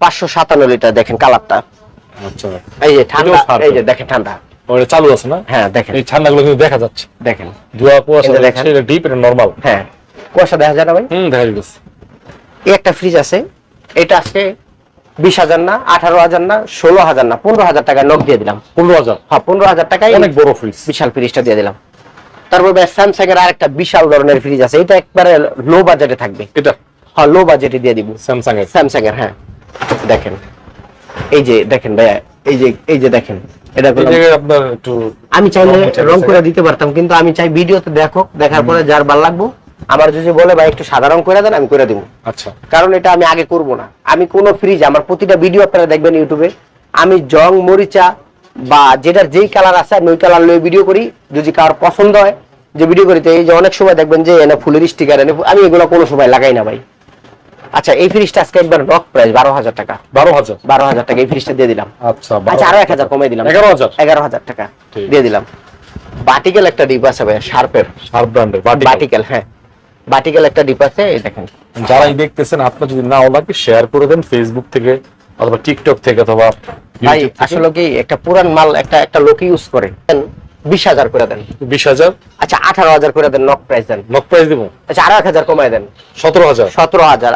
পাঁচশো সাতান্ন লিটার দেখেন কালারটা। আচ্ছা। এই যে ঠান্ডা এই যে দেখেন ঠান্ডা। ওটা চালু আছে না? হ্যাঁ দেখেন। এই ঠান্ডাগুলো কিন্তু দেখা যাচ্ছে। দেখেন। ধোয়া কুয়াশা দেখেন। এটা ডিপ এটা নরমাল হ্যাঁ। কুয়াশা দেখা যায় না ভাই? হুম দেখা যাচ্ছে এই একটা ফ্রিজ আছে। এটা আজকে বিশ হাজার না আঠারো হাজার না ষোলো হাজার না পনেরো হাজার টাকা নক দিয়ে দিলাম। পনেরো হাজার? হ্যাঁ পনেরো হাজার টাকায় অনেক বড় ফ্রিজ বিশাল ফ্রিজটা দিয়ে দিলাম। তারপর স্যামসাং এর আরেকটা বিশাল ধরনের ফ্রিজ আছে। এটা একবারে লো বাজেটে থাকবে। এটা? হ্যাঁ লো বাজেটে দিয়ে দিব। স্যামসাং এর স্যামসাং এর হ্যাঁ। দেখেন। এই যে দেখেন ভাইয়া এই যে এই যে দেখেন এটা আপনার একটু আমি চাইলে রং করে দিতে পারতাম কিন্তু আমি চাই ভিডিওতে দেখো দেখার পরে যার ভালো লাগবো। আমার যদি বলে ভাই একটু সাধারণ করে দেন আমি করে দিব। আচ্ছা। কারণ এটা আমি আগে করব না। আমি কোন ফ্রিজ আমার প্রতিটা ভিডিও আপনারা দেখবেন ইউটিউবে আমি জং মরিচা বা যেটার যেই কালার আছে আমি ওই কালার লয়ে ভিডিও করি। যদি কার পছন্দ হয় যে ভিডিও করি তো এই যে অনেক সময় দেখবেন যে এনে ফুলের স্টিকার এনে আমি এগুলো কোনো সময় লাগাই না ভাই। আচ্ছা এই ফ্রিজটা আজকে একবার নক প্রাইস বারো হাজার টাকা। বারো হাজার? বারো হাজার টাকা এই ফ্রিজটা দিয়ে দিলাম। আচ্ছা আচ্ছা আরও এক হাজার কমাই দিলাম। এগারো হাজার? এগারো হাজার টাকা দিয়ে দিলাম। বাটিকেল একটা ডিপ আছে ভাই শার্পের শার্প ব্র্যান্ডের বাটি বাটিকেল হ্যাঁ। বাটিকেল একটা ডিপ আছে এই দেখেন। যারাই দেখতেছেন আপনার যদি নাও লাগে শেয়ার করে দেন ফেসবুক থেকে অথবা টিকটক থেকে অথবা ভাই আসলে কি একটা পুরান মাল একটা একটা লোক ইউজ করে। বিশ হাজার করে দেন। বিশ হাজার? আচ্ছা আঠারো হাজার করে দেন নক প্রাইস দেন। নক প্রাইস দিব। আচ্ছা আরও এক হাজার কমায় দেন। সতেরো হাজার। সতেরো হাজার।